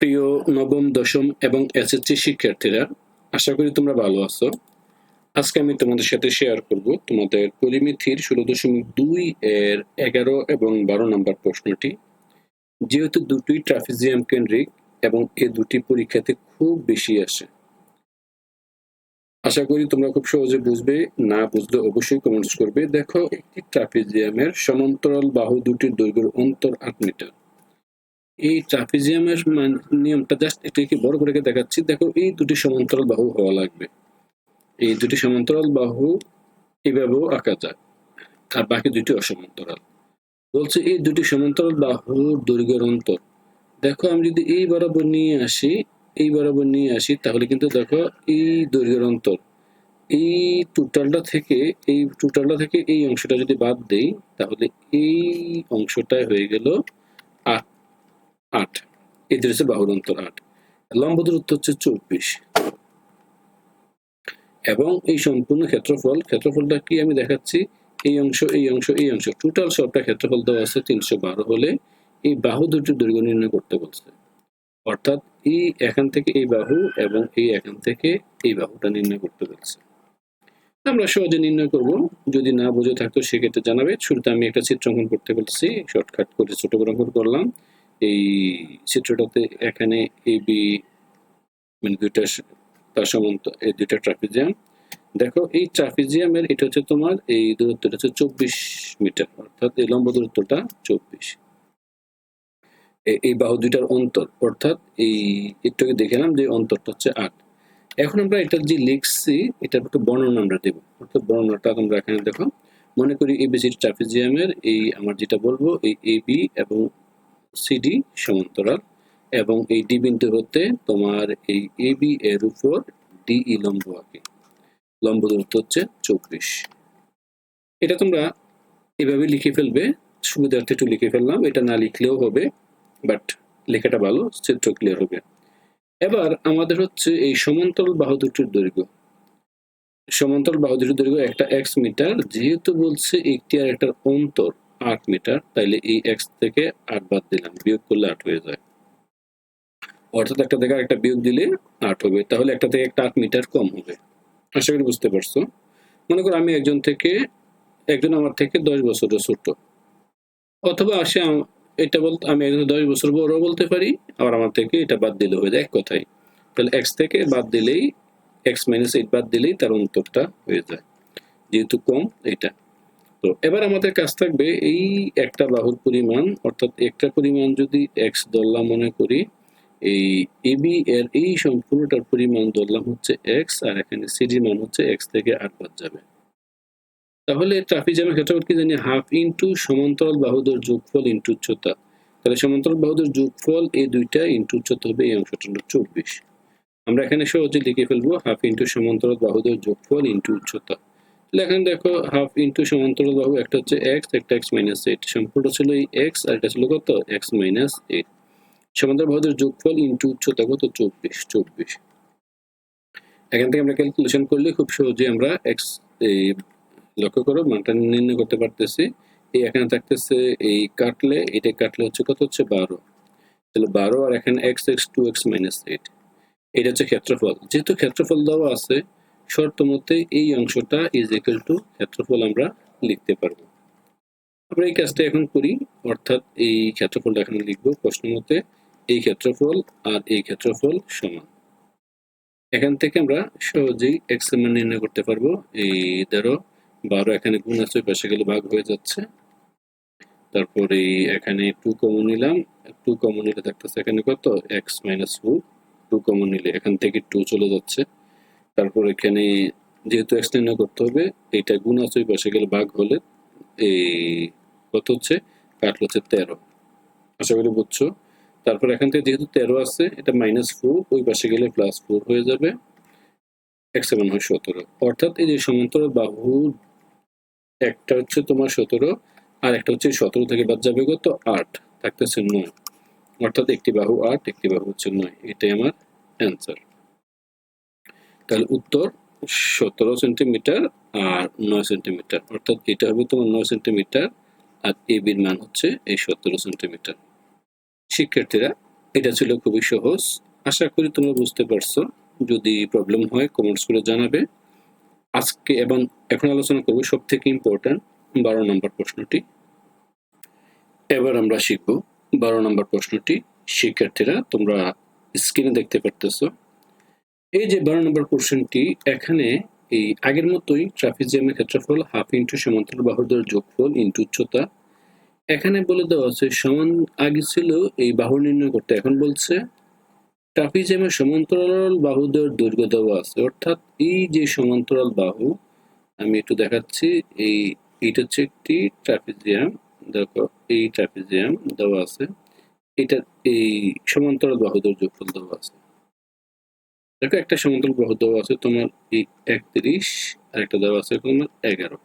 প্রিয় নবম, দশম এবং এসএসসি শিক্ষার্থীরা, আশা করি তোমরা ভালো আছো। আজকে আমি তোমাদের সাথে শেয়ার করব তোমাদের পরিমিতির ষোলো দশমিক দুই এর এগারো এবং বারো নম্বর প্রশ্নটি। যেহেতু দুটি ট্রাফিজিয়াম কেন্দ্রিক এবং এ দুটি পরীক্ষাতে খুব বেশি আসে আশা করি তোমরা খুব সহজে বুঝবে, না বুঝলে অবশ্যই কমেন্টস করবে। দেখো, একটি ট্রাফিজিয়ামের সমান্তরাল বাহু দুটির দৈর্ঘ্যের অন্তর আট মিটার। এই ট্রাপিজিয়ামের নিয়মটা জাস্ট এটাকে বড় করে দেখাচ্ছি। দেখো, এই দুটি সমান্তরাল বাহু হওয়া লাগবে। এই দুটি সমান্তরাল বাহু এভাবেও আঁকা যায়, আর বাকি দুটি অসমান্তরাল। বলছে, এই দুটি সমান্তরাল বাহুর দৈর্ঘ্যের অন্তর। দেখো, আমি যদি এই বরাবর নিয়ে আসি, এই বরাবর নিয়ে আসি, তাহলে কিন্তু দেখো, এই দৈর্ঘ্যের অন্তর। এই টোটালটা থেকে, এই টোটালটা থেকে এই অংশটা যদি বাদ দেই, তাহলে এই অংশটাই হয়ে গেল আট। এদের হচ্ছে বাহুর অন্তর আট। লম্ব দূরত্ব হচ্ছে চব্বিশ। এবং এই সম্পূর্ণ ক্ষেত্রফল, ক্ষেত্রফলটা কি আমি দেখাচ্ছি? এই অংশ এই অংশ এই অংশ। টোটাল সবটা ক্ষেত্রফল দেওয়া আছে তিনশো বারো হলে এই বাহু দুটির দৈর্ঘ্য নির্ণয় করতে বলছে। অর্থাৎ এই এখান থেকে এই বাহু এবং এই এখান থেকে এই বাহুটা নির্ণয় করতে বলছে। আমরা সহজে নির্ণয় করব। যদি না বুঝে থাকতো সেক্ষেত্রে জানাবে। শুরুতে আমি একটা চিত্রাঙ্কন করতে বলছি। শর্টকাট করে ছোট করে করলাম। এই চিত্রটাতে এখানে এ বি মানে দুইটা তার সমান্ত এই দুইটা ট্রাফিজিয়াম দেখো, এই ট্রাফিজিয়ামের এটা হচ্ছে তোমার এই দূরত্বটা হচ্ছে চব্বিশ মিটার, অর্থাৎ এই লম্ব দূরত্বটা চব্বিশ। এই বাহু দুইটার অন্তর, অর্থাৎ এই একটু দেখলাম যে অন্তরটা হচ্ছে আট। এখন আমরা এটা যে লিখছি, এটার একটু বর্ণনা আমরা দেবো। অর্থাৎ বর্ণনাটা তোমরা এখানে দেখো। মনে করি এবিসি ট্রাফিজিয়ামের এই, আমার যেটা বলব, এই এবি এবং সিডি সমান্তরাল এবং এই ডি বিন্দু হতে তোমার এই এ বি এর উপর ডিই লম্ব আঁকে। লম্ব দূরত্ব হচ্ছে চব্বিশ এটা তোমরা এভাবে লিখে ফেলবে, সুবিধার্থে একটু লিখে ফেললাম, এটা না লিখলেও হবে বাট লেখাটা ভালো, চিত্র ক্লিয়ার হবে। এবার আমাদের হচ্ছে এই সমান্তরাল বাহু দুটির দৈর্ঘ্য। সমান্তরাল বাহু দুটির দৈর্ঘ্য একটা এক্স মিটার যেহেতু বলছে একটি আর একটার অন্তর আট মিটার, তাইলে এই এক্স থেকে আট বাদ দিলাম, বিয়োগ করলে আট হয়ে যায়। অর্থাৎ একটা থেকে একটা বিয়োগ দিলে আট হবে, তাহলে একটা থেকে একটা আট মিটার কম হবে। আশা করি বুঝতে পারছ? মনে করো আমি একজন থেকে, একজন আমার থেকে দশ বছরের ছোট। অথবা আম- এটা বলতে আমি একজন দশ বছর বড় বলতে পারি, আবার আমার থেকে এটা বাদ দিলে হয়ে যায় এক কথাই তাহলে এক্স থেকে বাদ দিলেই এক্স মাইনাস এইট বাদ দিলেই তার অন্তরটা হয়ে যায়। যেহেতু কম এটা তো এবার আমাদের কাজ থাকবে এই একটা বাহুর পরিমাণ, অর্থাৎ একটা পরিমাণ যদি এক্স ধরলাম মনে করি, এই এবি এর এই সম্পূর্ণটার পরিমাণ ধরলাম হচ্ছে এক্স আর এখানে সিডি মান হচ্ছে এক্স থেকে আট বাদ যাবে। তাহলে ট্রাফিজামের ক্ষেত্রে কি জানি? হাফ ইন্টু সমান্তরাল বাহুদের যোগফল ইন্টু উচ্চতা। তাহলে সমান্তরাল বাহুদের যোগফল এই দুইটা ইন্টু উচ্চতা হবে এই অংশটা হলো চব্বিশ। আমরা এখানে সহজে লিখে ফেলব, হাফ ইন্টু সমান্তরাল বাহুদের যোগফল ইন্টু উচ্চতা। এখানে দেখো হাফ ইন্টু সমান্তরাল বাহু একটা হচ্ছে এক্স একটা এক্স মাইনাস এইট সম্পূর্ণ ছিল এই এক্স আর এটা ছিল কত? এক্স মাইনাস এইট সমান্তরাল বাহুদের যোগফল ইন্টু উচ্চতা কত চব্বিশ চব্বিশ। এখান থেকে আমরা ক্যালকুলেশন করলে খুব সহজে আমরা এক্স এই লক্ষ্য করো, মানটা নির্ণয় করতে পারতেছি। এই এখানে থাকতেছে এই কাটলে এটা কাটলে হচ্ছে কত হচ্ছে বারো। তাহলে বারো আর এখানে X X two X minus eight এটা হচ্ছে ক্ষেত্রফল। যেহেতু ক্ষেত্রফল দেওয়া আছে শর্ত মতে এই অংশটা ইজ ইকুয়াল টু ক্ষেত্রফল আমরা লিখতে পারব। আমরা এই কাজটা এখন করি, অর্থাৎ এই ক্ষেত্রফলটা এখানে লিখব প্রশ্ন মতে এই ক্ষেত্রফল আর এই ক্ষেত্রফল সমান। এখান থেকে আমরা সহজেই এক্স মান নির্ণয় করতে পারব। এই ধরো, বারো এখানে গুণ আছে পাশে গেলে ভাগ হয়ে যাচ্ছে। তারপরে এখানে টু কমন নিলাম টু কমন নিলে থাকতেছে এখানে কত? এক্স মাইনাস টু কমন নিলে এখান থেকে টু চলে যাচ্ছে। তারপর এখানে যেহেতু এক্স নির্ণয় করতে হবে, এইটা গুণ আছে, ওই পাশে গেলে ভাগ হলে এই কত হচ্ছে? কাটল হচ্ছে তেরো। আশা করি বুঝছ? তারপর এখান থেকে যেহেতু তেরো আছে, এটা মাইনাস ফোর ওই পাশে গেলে প্লাস ফোর হয়ে যাবে। এক্স সেভেন হয় সতেরো। অর্থাৎ এই যে সমান্তরাল বাহু, একটা হচ্ছে তোমার সতেরো, আর একটা হচ্ছে সতেরো থেকে বাদ যাবে কত? আট। থাকতেছে নয়। অর্থাৎ একটি বাহু আট, একটি বাহু হচ্ছে নয়। এটাই আমার অ্যান্সার তাহলে উত্তর সতেরো সেন্টিমিটার আর নয় সেন্টিমিটার। অর্থাৎ এটা হবে তোমার নয় সেন্টিমিটার আর এ বির মান হচ্ছে এই সতেরো সেন্টিমিটার। শিক্ষার্থীরা, এটা ছিল খুবই সহজ। আশা করি তোমরা বুঝতে পারছ। যদি প্রবলেম হয় কমেন্টস করে জানাবে। আজকে এবং এখন আলোচনা করব সব থেকে ইম্পর্ট্যান্ট বারো নম্বর প্রশ্নটি। এবার আমরা শিখব বারো নম্বর প্রশ্নটি। শিক্ষার্থীরা, তোমরা স্ক্রিনে দেখতে পারতেছো। এই যে বারো নম্বর কোশ্চেনটি এখানে এই আগের মতোই ট্রাফিজিয়ামের ক্ষেত্রফল হাফ ইন্টু সমান্তরাল বাহুদের যোগফল ইন্টু উচ্চতা। এখানে বলে দেওয়া আছে, সমান আগে ছিল, এই বাহু নির্ণয় করতে এখন বলছে, ট্রাফিজিয়ামের সমান্তরাল বাহুদের দৈর্ঘ্য দেওয়া আছে। অর্থাৎ এই যে সমান্তরাল বাহু, আমি একটু দেখাচ্ছি, এই এটা হচ্ছে একটি ট্রাফিজিয়াম, দেখো, এই ট্রাফিজিয়াম দেওয়া আছে, এটা এই সমান্তরাল বাহুদের যোগফল দেওয়া আছে। দেখো, একটা সমান্তরাল বাহু দেওয়া আছে তোমার একত্রিশ আর একটা দেওয়া আছে তোমার এগারো।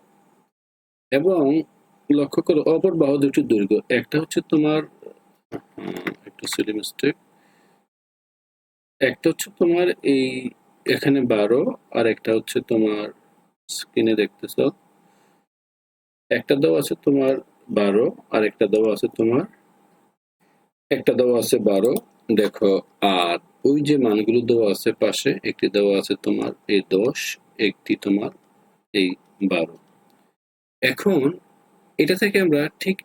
এবং লক্ষ্য করো, অপর বাহু দুটির দৈর্ঘ্য, একটা হচ্ছে তোমার একটু সিলি মিস্টেক একটা হচ্ছে তোমার এই এখানে বারো, আর একটা হচ্ছে তোমার স্ক্রিনে দেখতেছ। একটা দেওয়া আছে তোমার বারো আর একটা দেওয়া আছে তোমার, একটা দেওয়া আছে বারো, দেখো আর ওই যে মানগুলো দেওয়া আছে পাশে, একটি দেওয়া আছে তোমার এই দশ, একটি তোমার এই বারো। এখন এটা থেকে আমরা ঠিক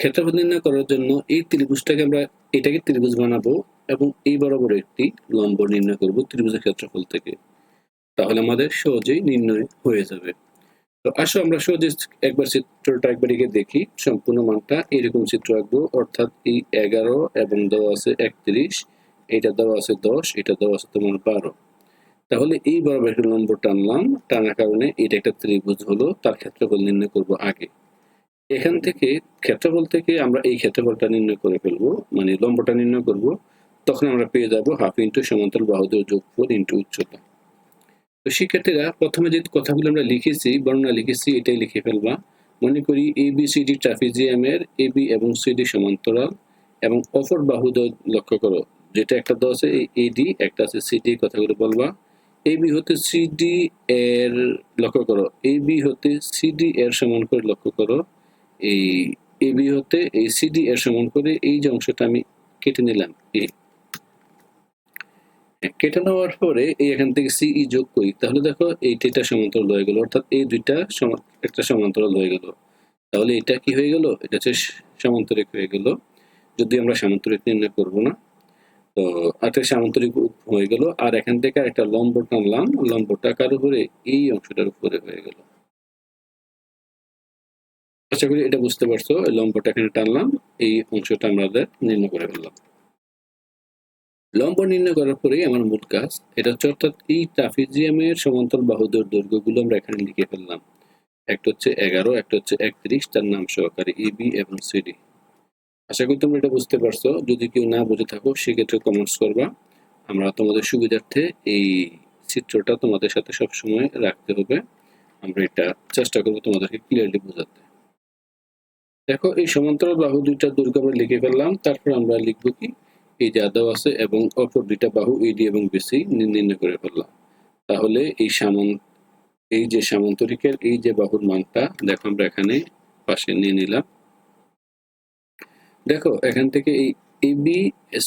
ক্ষেত্রফল নির্ণয় করার জন্য এই ত্রিভুজটাকে আমরা এটাকে ত্রিভুজ বানাবো এবং এই বরাবর একটি লম্ব নির্ণয় করব ত্রিভুজের ক্ষেত্রফল থেকে। তাহলে আমাদের সহজেই নির্ণয় হয়ে যাবে। তো আসো আমরা সহজে একবার চিত্রটা একবার এঁকে দেখি। সম্পূর্ণ মানটা এরকম চিত্র আঁকবো, অর্থাৎ এই এগারো এবং দেওয়া আছে একত্রিশ। এটা দেওয়া আছে দশ, এটা দেওয়া আছে তোমার বারো। তাহলে এই বরাবর একটা লম্ব টানলাম টানার কারণে এটা একটা ত্রিভুজ হলো, তার ক্ষেত্রফল নির্ণয় করব আগে। এখান থেকে ক্ষেত্রফল থেকে আমরা এই ক্ষেত্রফলটা নির্ণয় করে ফেলব মানে লম্বটা নির্ণয় করব, তখন আমরা পেয়ে যাব হাফ ইন্টু সমান্তরাল বাহুদের যোগফল ইন্টু উচ্চতা। তো শিক্ষার্থীরা, প্রথমে যে কথাগুলো আমরা লিখেছি, বর্ণনা লিখেছি, এটাই লিখে ফেলবা। মনে করি এ বি সি ডি ট্রাফিজিয়ামের এ বি এবং সি ডি সমান্তরাল এবং অপর বাহুদ্বয় লক্ষ্য করো। যেটা একটা দেওয়া আছে এই এডি একটা আছে সিডি কথাগুলো বলবা। এ বি হতে সিডি এর লক্ষ্য করো। এ বি হতে সিডি এর সমান করে লক্ষ্য করো। এই এ বি হতে এই সিডি এর সমান করে এই যে অংশটা আমি কেটে নিলাম এ কেটে নেওয়ার পরে এই এখান থেকে সিই যোগ করি। তাহলে দেখো এইটা সমান্তরাল হয়ে গেল, অর্থাৎ এই দুইটা একটা সমান্তরাল হয়ে গেল। তাহলে এটা কি হয়ে গেল? এটা হচ্ছে সমান্তরিক হয়ে গেল। যদি আমরা সামান্তরিক নির্ণয় করব না তো একটা সামান্তরিক হয়ে গেল। আর এখান থেকে একটা লম্ব টানলাম লম্বটা কার উপরে এই অংশটার উপরে হয়ে গেল। আশা করি এটা বুঝতে পারছ লম্বটা এখানে টানলাম। এই অংশটা আমাদের নির্ণয় করে ফেললাম। লম্ব নির্ণয় করার পরেই আমার মূল কাজ, এটা হচ্ছে অর্থাৎ এই ট্রাফিজিয়ামের সমান্তর বাহুদের দৈর্ঘ্যগুলো আমরা এখানে লিখে ফেললাম। একটা হচ্ছে এগারো, একটা হচ্ছে একত্রিশ, তার নাম সহকারে এবি এবং সিডি আশা করি তোমরা এটা বুঝতে পারছ। যদি কেউ না বুঝে থাকো, সেক্ষেত্রে কমেন্টস করবা। আমরা তোমাদের সুবিধার্থে এই চিত্রটা তোমাদের সাথে সব সময় রাখতে হবে। আমরা এটা চেষ্টা করব তোমাদেরকে ক্লিয়ারলি বোঝাতে। দেখো, এই সমান্তরাল বাহু দুইটা দৈর্ঘ্য আমরা লিখে ফেললাম। তারপর আমরা লিখব কি? এই যে আদাও আছে এবং অপর দুইটা বাহু এডি এবং বিসি নির্ণয় করে ফেললাম। তাহলে এই সামন এই যে সামান্তরিকের এই যে বাহুর মানটা, দেখো আমরা এখানে পাশে নিয়ে নিলাম। দেখো, এখান থেকে এই এবি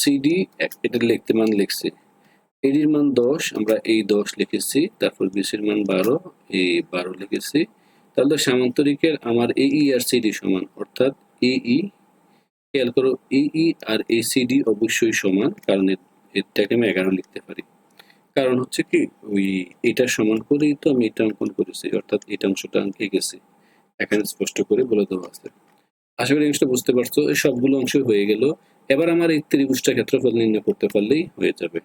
সিডি এটা লিখতে মান লিখছি। এডির মান দশ, আমরা এই দশ লিখেছি, তারপর বিসির মান বারো এই বারো লিখেছি। তাহলে সামান্তরিকের আমার এই আর সিডি সমান, অর্থাৎ এই খেয়াল করো এই আর এই সিডি অবশ্যই সমান, কারণ এটাকে আমি এগারো লিখতে পারি। কারণ হচ্ছে কি, ওই এটা সমান করেই তো আমি এটা অঙ্কন করেছি, অর্থাৎ এটা অংশটা আঁকে গেছি। এখানে স্পষ্ট করে বলে দেওয়া আছে। আশা করি জিনিসটা বুঝতে পারছ, এই সবগুলো অংশ হয়ে গেল। এবার আমার এই ত্রিভুজটা ক্ষেত্রফল নির্ণয় করতে পারলেই হয়ে যাবে।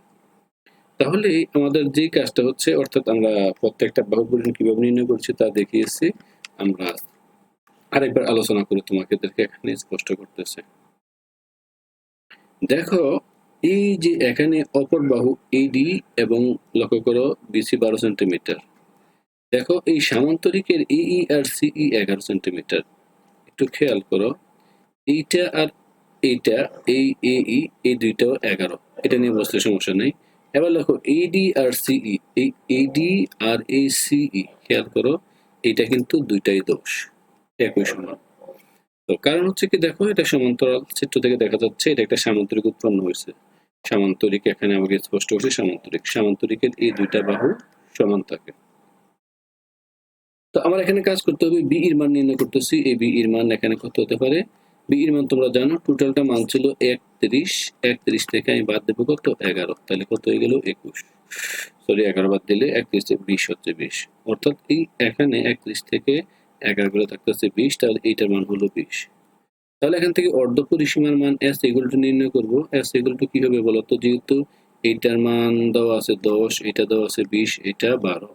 তাহলে আমাদের যে কাজটা হচ্ছে, অর্থাৎ আমরা প্রত্যেকটা বাহু পরিমাণ কীভাবে নির্ণয় করছি তা দেখিয়েছি। আমরা আরেকবার আলোচনা করে তোমাকে এখানে স্পষ্ট করতেছে। দেখো, এই যে এখানে অপর বাহু এডি এবং লক্ষ্য করো বিসি বারো সেন্টিমিটার। দেখো, এই সামান্তরিকের এই আর সিই এগারো সেন্টিমিটার। একটু খেয়াল করো। এইটা আর এইটা, এই এই এই দুইটাও এগারো। এটা নিয়ে বসতে সমস্যা নেই। এবার দেখো এডি আর সিই এই এডি আর এই সিই খেয়াল করো, এটা কিন্তু দুইটাই দোষ। একই সমান। তো কারণ হচ্ছে কি, দেখো, এটা সমান্তরাল চিত্র থেকে দেখা যাচ্ছে, এটা একটা সামান্তরিক উৎপন্ন হয়েছে। সামান্তরিক এখানে আমাকে স্পষ্ট হচ্ছে সামান্তরিক। সামান্তরিকের এই দুইটা বাহু সমান থাকে। তো আমার এখানে কাজ করতে হবে, বি এর মান নির্ণয় করতেছি এই বি এর মান এখানে কত হতে পারে? বি এর মান তোমরা জানো, টোটালটা মান ছিল একত্রিশ একত্রিশ থেকে আমি বাদ দেবো কত? এগারো। তাহলে কত হয়ে গেল একুশ। সরি এগারো বাদ দিলে একত্রিশ থেকে বিশ হচ্ছে বিশ। অর্থাৎ এই এখানে একত্রিশ থেকে এগারো করে থাকতেছে বিশ, তাহলে এইটার মান হলো বিশ। তাহলে এখান থেকে অর্ধ পরিসীমার মান এস এগুলো নির্ণয় করব। এস এগুলো টু কি হবে বলতো? যেহেতু এইটার মান দেওয়া আছে দশ এটা দেওয়া আছে বিশ এটা বারো।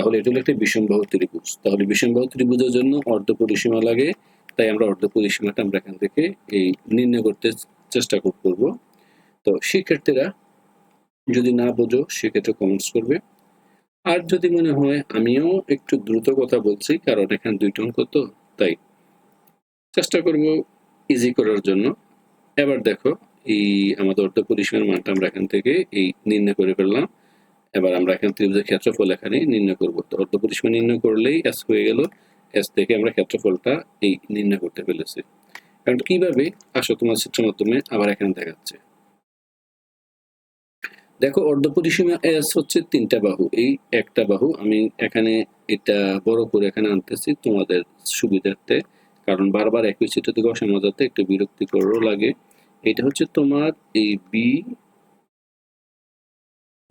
তাহলে এটা হলো একটা বিষমবাহু ত্রিভুজ। তাহলে বিষমবাহু ত্রিভুজের জন্য অর্ধ পরিসীমা লাগে, তাই আমরা অর্ধ পরিসীমাটা আমরা এখান থেকে এই নির্ণয় করতে চেষ্টা করব। তো শিক্ষার্থীরা, যদি না বোঝো, সেক্ষেত্রে কমেন্টস করবে। আর যদি মনে হয় আমিও একটু দ্রুত কথা বলছি, কারণ এখানে দুই টন কত তাই চেষ্টা করব ইজি করার জন্য। এবার দেখো, এই আমাদের অর্ধ পরিসীমার মানটা আমরা এখান থেকে এই নির্ণয় করে ফেললাম। এবার আমরা এখান ত্রিভুজের ক্ষেত্রফল এখানে নির্ণয় করব। অর্ধ পরিসীমা নির্ণয় করলেই এস হয়ে গেল এস থেকে আমরা ক্ষেত্রফলটা এই নির্ণয় করতে ফেলেছি। কারণ কীভাবে? আসো, তোমার চিত্রের মাধ্যমে আবার এখানে দেখাচ্ছে। দেখো, অর্ধ পরিসীমা এস হচ্ছে তিনটা বাহু। এই একটা বাহু, আমি এখানে এটা বড় করে এখানে আনতেছি তোমাদের সুবিধার্থে। কারণ বারবার একই চিত্র থেকে অসামা যাতে একটু বিরক্তিকরও লাগে। এটা হচ্ছে তোমার এই বি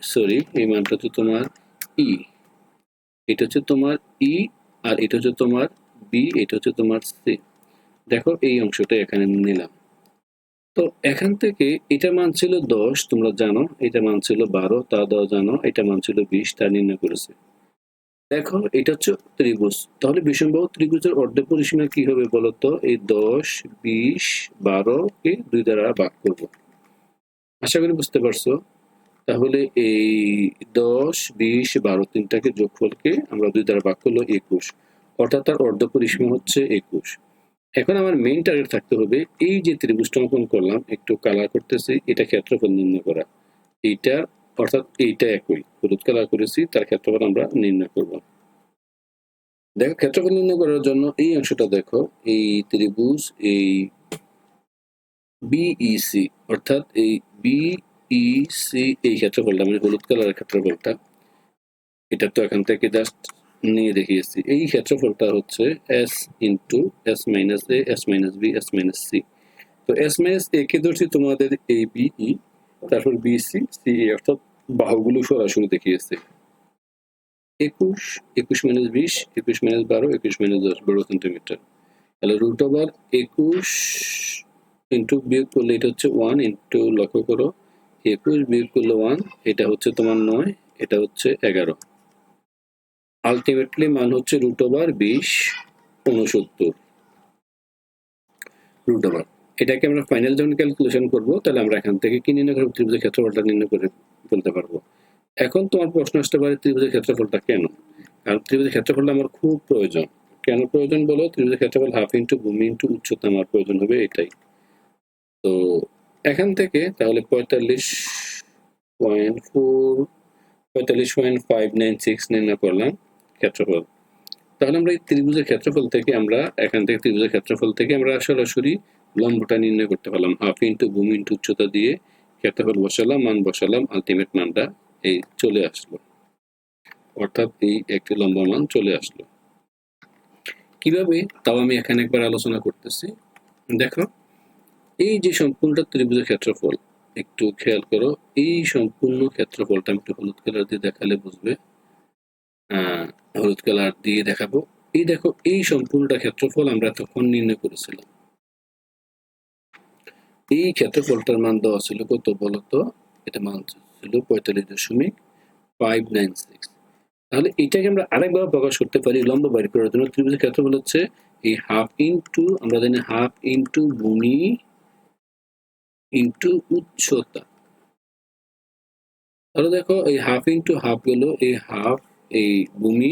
সরি, এই মানটা হচ্ছে তোমার ই। এটা হচ্ছে তোমার ই আর এটা হচ্ছে তোমার বি, এটা হচ্ছে তোমার সি। দেখো এই অংশটা এখানে নিলাম। তো এখান থেকে এটা মান ছিল দশ, তোমরা জানো এটা মান ছিল বারো তা দাও জানো এটা মান ছিল বিশ তা নির্ণয় করেছে। দেখো, এটা হচ্ছে ত্রিভুজ। তাহলে বিষমবাহু ত্রিভুজের অর্ধ পরিসীমা কি হবে বলতো? এই দশ, বিশ, বারো কে দুই দ্বারা ভাগ করব। আশা করি বুঝতে পারছ? তাহলে এই দশ, বিশ, বারো তিনটাকে যোগফলকে আমরা দুই দ্বারা ভাগ করল একুশ। অর্থাৎ তার অর্ধ পরিসীমা হচ্ছে একুশ। এখন আমার মেইন টার্গেট থাকতে হবে, এই যে ত্রিভুজটা অঙ্কন করলাম, একটু কালার করতেছি, এটা ক্ষেত্রফল নির্ণয় করা। এইটা, অর্থাৎ এইটা একই, হলুদ কালার করেছি, তার ক্ষেত্রফল আমরা নির্ণয় করব। দেখো, ক্ষেত্রফল নির্ণয় করার জন্য এই অংশটা দেখো, এই ত্রিভুজ, এই বিইসি অর্থাৎ এই বিইসি এই ক্ষেত্রফলটা মানে হলুদ কালারের ক্ষেত্রফলটা, এটা তো এখান থেকে জাস্ট নিয়ে দেখিয়েছি। এই ক্ষেত্রফলটা হচ্ছে S into S minus A S minus B S minus C তো এস মাইনাস এ কে ধরছি তোমাদের এই বিই তারপর বিসি সি এ অর্থাৎ বাহুগুলো সরাসরি দেখিয়েছে। একুশ একুশ মাইনাস বিশ, একুশ মাইনাস বারো, একুশ মাইনাস দশ, বারো সেন্টিমিটার তাহলে রুট ওভার একুশ ইন্টু বিয়োগ করলে এটা হচ্ছে ওয়ান ইন্টু লক্ষ্য করো একুশ বিয়োগ করলে ওয়ান এটা হচ্ছে তোমার নয়, এটা হচ্ছে এগারো। আলটিমেটলি মান হচ্ছে রুট ওভার বিশ উনসত্তর রুট ওভার এটাকে আমরা ফাইনাল যখন ক্যালকুলেশন করব, তাহলে আমরা এখান থেকে কি নির্ণয় করব? ত্রিভুজের ক্ষেত্রফলটা নির্ণয় করে বলতে পারব। এখন তোমার প্রশ্ন আসতে পারে ত্রিভুজের ক্ষেত্রফলটা কেন? কারণ ত্রিভুজের ক্ষেত্রফলটা আমার খুব প্রয়োজন। কেন প্রয়োজন বলো? ত্রিভুজের ক্ষেত্রফল হাফ ইন্টু ভূমি ইন্টু উচ্চতা আমার প্রয়োজন হবে এটাই। তো এখান থেকে তাহলে পঁয়তাল্লিশ পয়েন্ট ফোর, পঁয়তাল্লিশ পয়েন্ট ফাইভ নাইন সিক্স নির্ণয় করলাম ক্ষেত্রফল। তাহলে আমরা এই ত্রিভুজের ক্ষেত্রফল থেকে আমরা, এখান থেকে ত্রিভুজের ক্ষেত্রফল থেকে আমরা সরাসরি লম্বটা নির্ণয় করতে পারলাম। হাফ ইন্টু ভূমি ইন্টু উচ্চতা দিয়ে ক্ষেত্রফল বসালাম, মান বসালাম, আলটিমেট মানটা এই চলে আসলো। অর্থাৎ এই একটি লম্ব মান চলে আসলো। কীভাবে? তাও আমি এখানে একবার আলোচনা করতেছি। দেখো এই যে সম্পূর্ণ ত্রিভুজের ক্ষেত্রফল, একটু খেয়াল করো, এই সম্পূর্ণ ক্ষেত্রফলটা আমি একটু হলুদ কালার দিয়ে দেখালে বুঝবে। হলুদ কালার দিয়ে দেখাবো। এই দেখো, এই সম্পূর্ণটা ক্ষেত্রফল আমরা তখন নির্ণয় করেছিলাম। এই ক্ষেত্রফলটার মান দেওয়া ছিল কত বলতো এটা মান ছিল পঁয়তাল্লিশ দশমিক ফাইভ নাইন সিক্স তাহলে এটাকে আমরা আরেকভাবে প্রকাশ করতে পারি লম্ব বাইর করার জন্য। ত্রিভুজের ক্ষেত্রফল হচ্ছে এই হাফ ইন্টু আমরা জানি হাফ ইন্টু ভূমি ইন্টু উচ্চতা। তাহলে দেখো, এই হাফ ইন্টু হাফ গেল এই হাফ এই ভূমি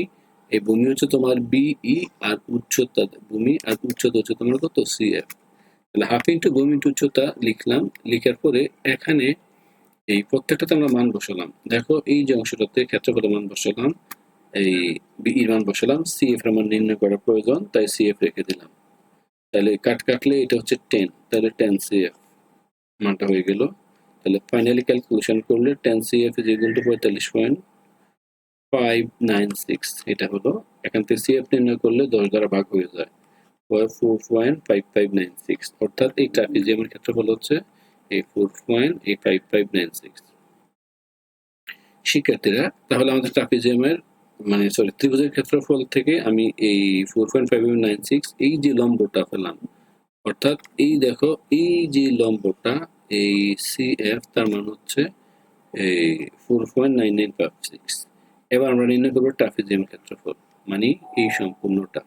এই ভূমি হচ্ছে তোমার বিই আর উচ্চতা, ভূমি আর উচ্চতা হচ্ছে তোমার কত? সিএফ তাহলে হাফ ইন্টু ভূমি ইন্টু উচ্চতা লিখলাম, লিখার পরে এখানে এই প্রত্যেকটাতে আমরা মান বসালাম। দেখো, এই যে অংশটাতে ক্ষেত্রফলের মান বসালাম, এই বিইর মান বসালাম সিএফ এর মান নির্ণয় করা প্রয়োজন, তাই সিএফ রেখে দিলাম। তাহলে কাট কাটলে এটা হচ্ছে টেন তাহলে টেন সিএফ মানটা হয়ে গেল। তাহলে ফাইনালি ক্যালকুলেশন করলে ten CF is equal to পঁয়তাল্লিশ পয়েন্ট ফাইভ নাইন সিক্স এটা হলো। এখান থেকে সিএফ নির্ণয় করলে দশ দ্বারা ভাগ হয়ে যায়। Four point five five nine six অর্থাৎ এই ক্ষেত্রফল হচ্ছে এই ফোর পয়েন্ট এই ফাইভ ফাইভ নাইন সিক্স শিক্ষার্থীরা, তাহলে আমাদের ট্রাপিজিয়ামের মানে সরি ত্রিভুজের ক্ষেত্রফল থেকে আমি এই four point five nine six এই যে লম্বটা পেলাম অর্থাৎ এই দেখো, এই যে লম্বটা, এই সি এফ তার মান হচ্ছে, এই four point nine nine six এবার আমরা নির্ণয় করব ট্রাপিজিয়াম ক্ষেত্রফল মানে এই সম্পূর্ণটা।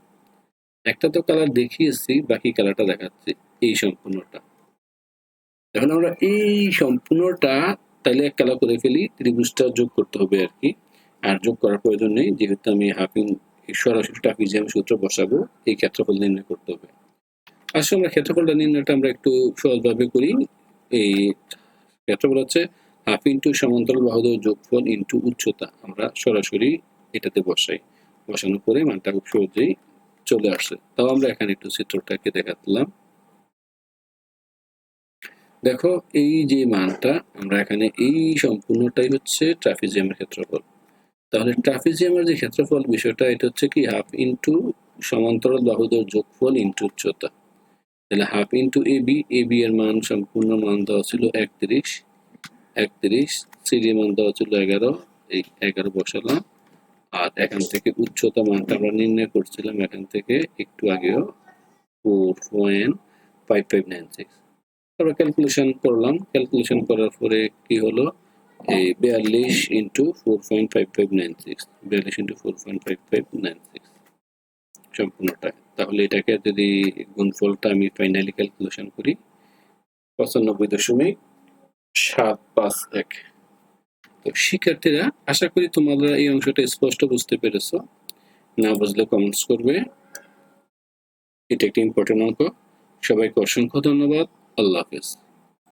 একটা তো কালার দেখিয়েছি, বাকি কালারটা দেখাচ্ছি, এই সম্পূর্ণটা। এখন আমরা এই সম্পূর্ণটা তাহলে এক কালার করে ফেলি, ত্রিভুজটা যোগ করতে হবে আর কি। আর যোগ করার প্রয়োজন নেই, যেহেতু আমি হাফিং সরাসরি ট্রাপিজিয়াম সূত্র বসাবো, এই ক্ষেত্রফল নির্ণয় করতে হবে। আসলে আমরা ক্ষেত্রফলটা নির্ণয়টা আমরা একটু সহজভাবে করি। এই ক্ষেত্রফল হচ্ছে হাফ ইন্টু সমান্তরাল বাহুদের যোগফল ইন্টু উচ্চতা। আমরা সরাসরি এটাতে বসাই। বসানোর পরে মানটা খুব সহজেই চলে আসে। তাও আমরা এখানে একটু চিত্রটাকে দেখাতলাম দেখো, এই যে মানটা, আমরা এখানে এই সম্পূর্ণটাই হচ্ছে ট্রাফিজিয়ামের ক্ষেত্রফল। তাহলে ট্রাফিজিয়ামের যে ক্ষেত্রফল বিষয়টা, এটা হচ্ছে কি হাফ ইন্টু সমান্তরাল বাহুদের যোগফল ইন্টু উচ্চতা। তাহলে half into A B A B এর মান সম্পূর্ণ মান দেওয়া ছিল একত্রিশ একত্রিশ সিডি মান দেওয়া ছিল এগারো, এই এগারো বসালাম। আর এখান থেকে উচ্চতা মানটা আমরা নির্ণয় করছিলাম এখান থেকে একটু আগেও। Four point five five nine six. তারপর ক্যালকুলেশন করলাম। ক্যালকুলেশন করার পরে কি হলো? এই বিয়াল্লিশ into four point five five nine six. বিয়াল্লিশ into four point five five nine six. সম্পূর্ণটা। তাহলে এটাকে যদি গুণফলটা আমি ফাইনালি ক্যালকুলেশন করি, পঁচানব্বই দশমিক সাত পাঁচ এক। তো শিক্ষার্থীরা, আশা করি তোমরা এই অংশটা স্পষ্ট বুঝতে পেরেছ। না বুঝলে কমেন্টস করবে। এটা একটি ইম্পর্টেন্ট অঙ্ক। সবাইকে অসংখ্য ধন্যবাদ। আল্লাহ হাফেজ।